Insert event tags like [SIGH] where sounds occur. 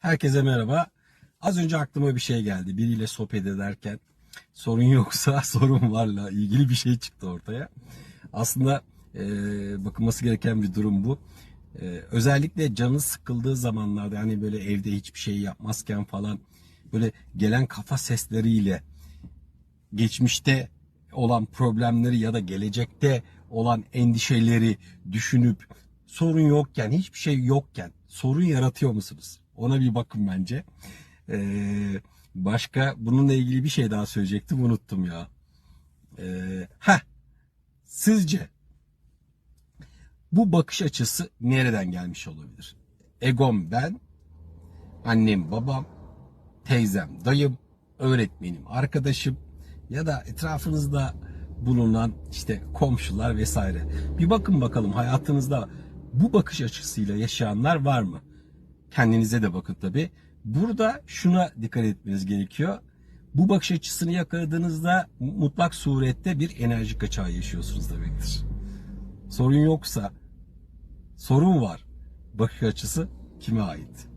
Herkese merhaba. Az önce aklıma bir şey geldi. Biriyle sohbet ederken sorun yoksa [LAUGHS] sorun varla ilgili bir şey çıktı ortaya. Aslında e, bakılması gereken bir durum bu. E, özellikle canı sıkıldığı zamanlarda hani böyle evde hiçbir şey yapmazken falan böyle gelen kafa sesleriyle geçmişte olan problemleri ya da gelecekte olan endişeleri düşünüp sorun yokken, hiçbir şey yokken sorun yaratıyor musunuz? Ona bir bakın bence. Ee, başka bununla ilgili bir şey daha söyleyecektim unuttum ya. Ee, heh, sizce bu bakış açısı nereden gelmiş olabilir? Egom ben, annem babam, teyzem dayım, öğretmenim arkadaşım ya da etrafınızda bulunan işte komşular vesaire. Bir bakın bakalım hayatınızda bu bakış açısıyla yaşayanlar var mı? Kendinize de bakın tabi. Burada şuna dikkat etmeniz gerekiyor. Bu bakış açısını yakaladığınızda mutlak surette bir enerji kaçağı yaşıyorsunuz demektir. Sorun yoksa sorun var. Bakış açısı kime ait?